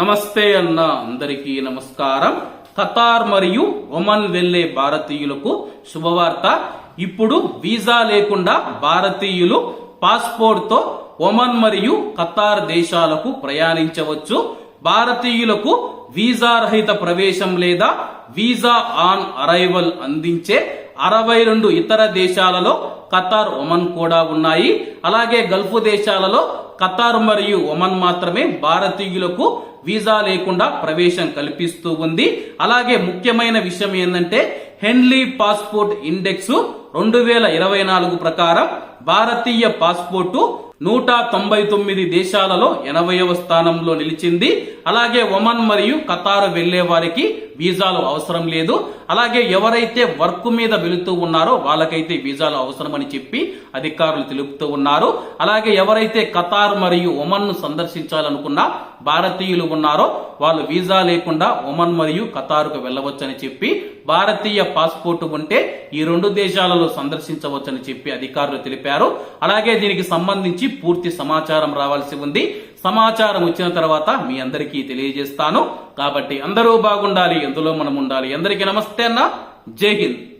నమస్తే అన్న అందరికీ నమస్కారం. ఖతార్ మరియు ఒమన్ వెళ్ళే భారతీయులకు శుభవార్త. ఇప్పుడు వీసా లేకుండా భారతీయులు పాస్పోర్ట్తో ఒమన్ మరియు ఖతార్ దేశాలకు ప్రయాణించవచ్చు. భారతీయులకు వీసా రహిత ప్రవేశం లేదా వీసా ఆన్ అరైవల్ అందించే అరవై రెండు ఇతర దేశాలలో ఖతార్ ఒమన్ కూడా ఉన్నాయి. అలాగే గల్ఫ్ దేశాలలో ఖతార్ మరియు ఒమన్ మాత్రమే భారతీయులకు వీసా లేకుండా ప్రవేశం కల్పిస్తూ ఉంది. అలాగే ముఖ్యమైన విషయం ఏంటంటే హెన్లీ పాస్పోర్ట్ ఇండెక్స్ రెండు వేల ఇరవై నాలుగు ప్రకారం భారతీయ పాస్పోర్టు నూట తొంభై తొమ్మిది దేశాలలో ఎనభైవ స్థానంలో నిలిచింది. అలాగే ఒమన్ మరియు ఖతార్ వెళ్ళే వారికి వీసాలు అవసరం లేదు. అలాగే ఎవరైతే వర్క్ మీద వెళుతూ ఉన్నారో వాళ్ళకైతే వీసాలు అవసరమని చెప్పి అధికారులు తెలుపుతూ ఉన్నారు. అలాగే ఎవరైతే ఖతార్ మరియు ఒమన్ను సందర్శించాలనుకున్న భారతీయులు ఉన్నారో వాళ్ళు వీసా లేకుండా ఒమన్ మరియు ఖతార్కు వెళ్ళవచ్చని చెప్పి భారతీయ పాస్పోర్ట్ ఉంటే ఈ రెండు దేశాలలో సందర్శించవచ్చని చెప్పి అధికారులు తెలిపారు. అలాగే దీనికి సంబంధించి పూర్తి సమాచారం రావాల్సి ఉంది. సమాచారం వచ్చిన తర్వాత మీ అందరికీ తెలియజేస్తాను. కాబట్టి అందరూ బాగుండాలి. ఎందులో మనం ఉండాలి? అందరికీ నమస్తే అన్న. జై హింద్.